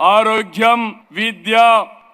ఆరోగ్యం విద్య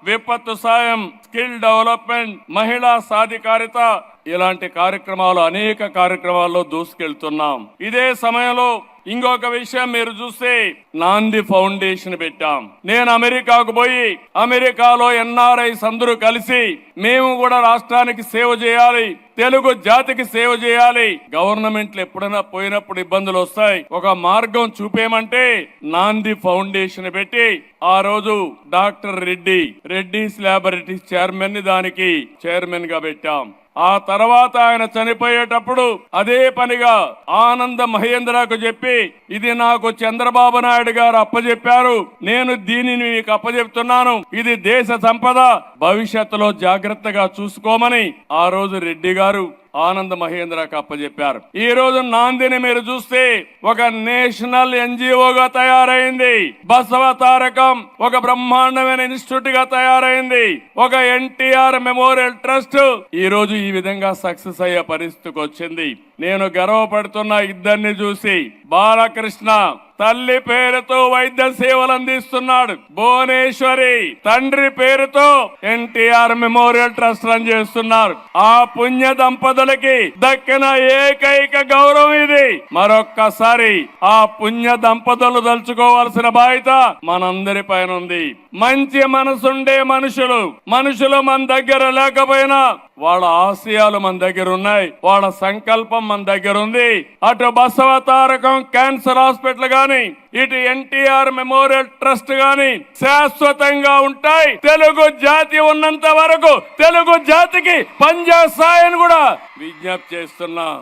విపత్తు సాయం స్కిల్ డెవలప్మెంట్ మహిళా సాధికారిత ఇలాంటి కార్యక్రమాలు అనేక కార్యక్రమాల్లో దూసుకెళ్తున్నాం. ఇదే సమయంలో ఇంకొక విషయం మీరు చూస్తే నాంది ఫౌండేషన్ పెట్టాం. నేను అమెరికాకు పోయి అమెరికాలో ఎన్ఆర్ఐస్ అందరూ కలిసి మేము కూడా రాష్ట్రానికి సేవ చేయాలి తెలుగు జాతికి సేవ చేయాలి. గవర్నమెంట్లు ఎప్పుడైనా పోయినప్పుడు ఇబ్బందులు వస్తాయి. ఒక మార్గం చూపేమంటే నాంది ఫౌండేషన్ పెట్టి ఆ రోజు డాక్టర్ రెడ్డి రెడ్డిస్ ల్యాబొరేటరీస్ చైర్మన్ని దానికి చైర్మన్గా పెట్టాం. ఆ తర్వాత ఆయన చనిపోయేటప్పుడు అదే పనిగా ఆనంద మహేంద్రకు చెప్పి ఇది నాకు చంద్రబాబు నాయుడు గారు అప్పచెప్పారు నేను దీనిని మీకు అప్పచెప్తున్నాను ఇది దేశ సంపద. భవిష్యత్తులో జాగ్రత్తగా చూసుకోమని ఆ రోజు రెడ్డి గారు ఆనంద మహేంద్రకు అప్పచెప్పారు ఈ రోజు నాందిని మీరు చూస్తే ఒక నేషనల్ ఎన్జిఓగా తయారైంది. బసవ తారకం ఒక బ్రహ్మాండమైన ఇన్స్టిట్యూట్గా తయారైంది. ఒక ఎన్టీఆర్ మెమోరియల్ ట్రస్ట్ ఈ రోజు ఈ విధంగా సక్సెస్ అయ్యే పరిస్థితికి వచ్చింది. నేను గర్వపడుతున్న ఇద్దరిని చూసి బాలకృష్ణ తల్లి పేరుతో వైద్య సేవలు అందిస్తున్నాడు. భువనేశ్వరి తండ్రి పేరుతో ఎన్టీఆర్ మెమోరియల్ ట్రస్ట్ రన్ చేస్తున్నారు. ఆ పుణ్య దంపతులకి దక్కిన ఏకైక గౌరవం ఇది. మరొక్కసారి ఆ పుణ్య దంపతులు తలుచుకోవాల్సిన బాధ్యత మనందరి పైన ఉంది. మంచి మనసుండే మనుషులు మనుషులు మన దగ్గర లేకపోయినా వాళ్ళ ఆశయాలు మన దగ్గర ఉన్నాయి వాళ్ళ సంకల్పం మన దగ్గర ఉంది. అటు బసవ తారకం క్యాన్సర్ హాస్పిటల్ గాని ఇటు ఎన్టీఆర్ మెమోరియల్ ట్రస్ట్ గాని శాశ్వతంగా ఉంటాయి. తెలుగు జాతి ఉన్నంత వరకు తెలుగు జాతికి పనిచేస్తాయని కూడా విజ్ఞప్తి చేస్తున్నాం.